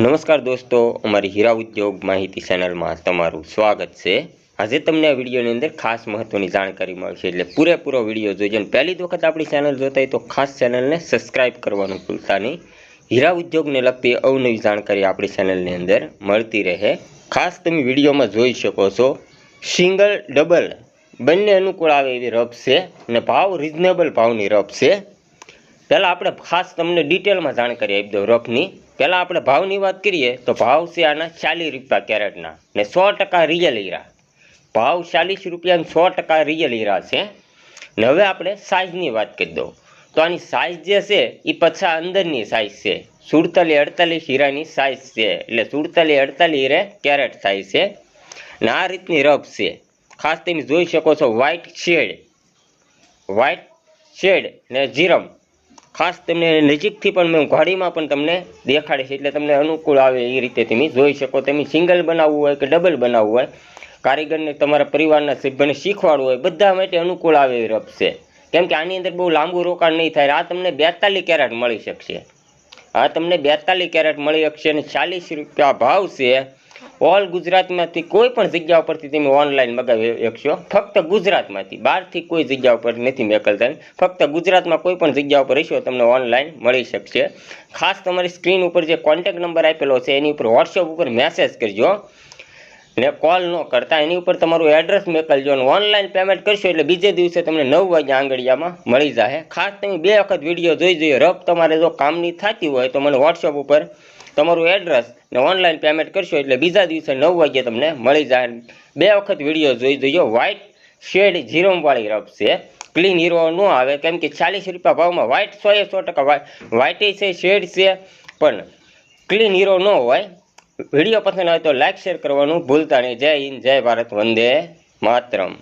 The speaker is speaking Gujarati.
નમસ્કાર દોસ્તો, અમારી હીરા ઉદ્યોગ માહિતી ચેનલમાં તમારું સ્વાગત છે. આજે તમને આ વિડીયોની અંદર ખાસ મહત્ત્વની જાણકારી મળશે એટલે પૂરેપૂરો વીડિયો જોઈજો અને પહેલી જ વખત આપણી ચેનલ જોતા હોય તો ખાસ ચેનલને સબસ્ક્રાઇબ કરવાનું ભૂલતા નહીં. હીરા ઉદ્યોગને લગતી અવનવી જાણકારી આપણી ચેનલની અંદર મળતી રહે. ખાસ તમે વિડીયોમાં જોઈ શકો છો, સિંગલ ડબલ બંને અનુકૂળ આવે એવી રફ છે અને ભાવ રિઝનેબલ ભાવની રફ છે. પહેલાં આપણે ખાસ તમને ડિટેલમાં જાણકારી આપી દઉં રફની પહેલાં આપણે ભાવની વાત કરીએ, તો ભાવ છે આના ચાલીસ રૂપિયા કેરેટના ને સો ટકા રિયલ હીરા. ભાવ ચાલીસ રૂપિયા સો ટકા રિયલ હીરા છે. ને હવે આપણે સાઇઝની વાત કરી દઉં. તો આની સાઇઝ જે છે એ પછા અંદરની સાઇઝ છે. સુડતાલીસ, અડતાલીસ હીરાની સાઇઝ છે. એટલે સુડતાલીસ, અડતાલીસ હીરે કેરેટ સાઇઝ છે. ને આ રીતની રફ છે. ખાસ તમે જોઈ શકો છો વ્હાઇટ શેડ વ્હાઇટ શેડ ને જીરમ. ખાસ તમને નજીકથી પણ મેં ઘાડીમાં પણ તમને દેખાડીશ એટલે તમને અનુકૂળ આવે એ રીતે તમે જોઈ શકો. તમે સિંગલ બનાવવું હોય કે ડબલ બનાવવું હોય, કારીગરને તમારા પરિવારના સભ્યને શીખવાડવું હોય, બધા માટે અનુકૂળ આવે એ રફ છે. કેમ કે આની અંદર બહુ લાંબુ રોકાણ નહીં થાય, આ તમને બેતાલીસ કેરેટ મળી શકશે. આ તમને બેતાલીસ કેરેટ મળી શકશે અને ચાલીસ રૂપિયા ભાવ છે ઓલ ગુજરાતમાંથી કોઈ પણ જગ્યા ઉપરથી તમે ઓનલાઈન મગાવી શકશો. ફક્ત ગુજરાતમાંથી. બહારથી કોઈ જગ્યા ઉપર નથી મેકલતા. ફક્ત ગુજરાતમાં કોઈ પણ જગ્યા ઉપર રહેશો તમને ઓનલાઈન મળી શકશે. ખાસ તમારી સ્ક્રીન ઉપર જે કોન્ટેક નંબર આપેલો છે, એની ઉપર વોટ્સઅપ ઉપર મેસેજ કરજો. ને કોલ ન કરતા. એની ઉપર તમારું એડ્રેસ મોકલજો અને ઓનલાઈન પેમેન્ટ કરશો એટલે બીજે દિવસે તમને નવ વાગ્યા આંગળીયામાં મળી જાય ખાસ તમે બે વખત વીડિયો જોઈ જોઈએ રફ તમારે જો કામની થતી હોય તો મને વોટ્સઅપ ઉપર તમારું એડ્રેસ ને ઓનલાઈન પેમેન્ટ કરશો એટલે બીજા દિવસે નવ વાગ્યે તમને મળી જાય. બે વખત વીડિયો જોઈ જોઈએ વ્હાઇટ શેડ ઝીરોમવાળી રફ છે ક્લીન હીરો ન આવે. કેમ કે ચાલીસ રૂપિયા ભાવમાં વ્હાઇટ સો એ સો ટકા વ્હાઇટ છે શેડ છે. પણ ક્લીન હીરો ન હોય. વીડિયો પસંદ આવે તો લાઇક શેર કરવાનું ભૂલતા નહીં. જય હિન્દ, જય ભારત. વંદે માતરમ.